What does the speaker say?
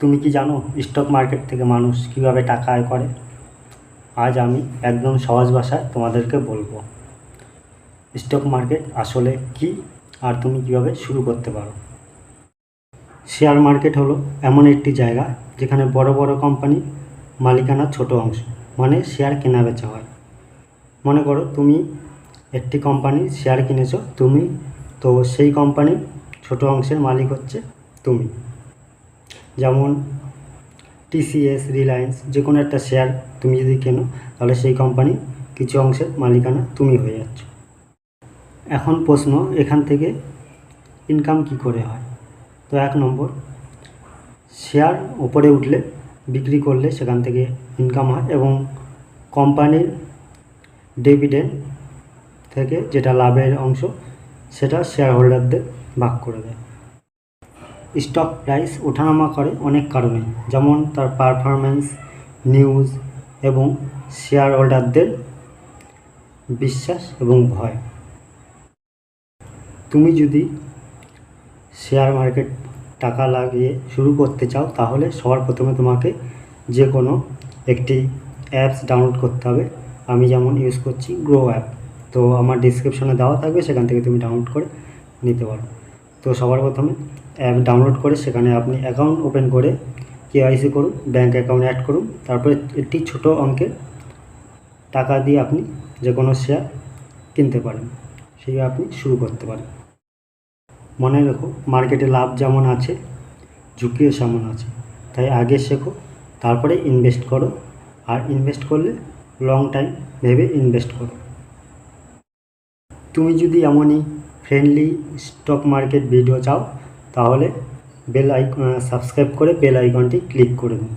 তুমি কি জানো স্টক মার্কেট থেকে মানুষ কীভাবে টাকা আয় করে? আজ আমি একদম সহজ ভাষায় তোমাদেরকে বলব স্টক মার্কেট আসলে কি আর তুমি কীভাবে শুরু করতে পারো? শেয়ার মার্কেট হলো এমন একটি জায়গা যেখানে বড় বড় কোম্পানি মালিকানার ছোট অংশ মানে শেয়ার কেনা বেচা হয়। মনে করো তুমি একটি কোম্পানির শেয়ার কিনেছো, তুমি তো সেই কোম্পানির ছোট অংশের মালিক হচ্ছে তুমি। যেমন টিসিএস, রিলায়েন্স যে কোনো একটা শেয়ার তুমি যদি কেনো, তাহলে সেই কোম্পানির কিছু অংশের মালিকানা তুমি হয়ে যাচ্ছ। এখন প্রশ্ন, এখান থেকে ইনকাম কি করে হয়? তো এক নম্বর, শেয়ার ওপরে উঠলে, বিক্রি করলে সেখান থেকে ইনকাম হয় এবং কোম্পানির ডিভিডেন্ড থেকে যেটা লাভের অংশ, সেটা শেয়ার হোল্ডারদের ভাগ করে দেয়। স্টক প্রাইস ওঠানামা করে অনেক কারণে, যেমন তার পারফরম্যান্স নিউজ এবং শেয়ার হোল্ডারদের বিশ্বাস এবং ভয়। তুমি যদি শেয়ার মার্কেট টাকা লাগিয়ে শুরু করতে চাও, তাহলে সবার প্রথমে তোমাকে যে কোনো একটি অ্যাপস ডাউনলোড করতে হবে। আমি যেমন ইউজ করছি গ্রো অ্যাপ তো আমার ডিসক্রিপশনে দেওয়া থাকবে, সেখান থেকে তুমি ডাউনলোড করে নিতে পারো। তো সবার প্রথমে অ্যাপ ডাউনলোড করে সেখানে আপনি অ্যাকাউন্ট ওপেন করে কেওয়াইসি করুন ব্যাঙ্ক অ্যাকাউন্ট অ্যাড করুন, তারপরে একটি ছোট অঙ্কের টাকা দিয়ে আপনি যে কোনো শেয়ার কিনতে পারেন, সেই আপনি শুরু করতে পারেন। মনে রেখো মার্কেটে লাভ যেমন আছে, ঝুঁকিও সেমন আছে, তাই আগে শেখো, তারপরে ইনভেস্ট করো, আর ইনভেস্ট করলে লং টাইম ভেবে ইনভেস্ট করো। তুমি যদি এমনই ফ্রেন্ডলি স্টক মার্কেট ভিডিও চাও, তাহলে বেল আইক সাবস্ক্রাইব করে বেল আইকনটি ক্লিক করে দিন।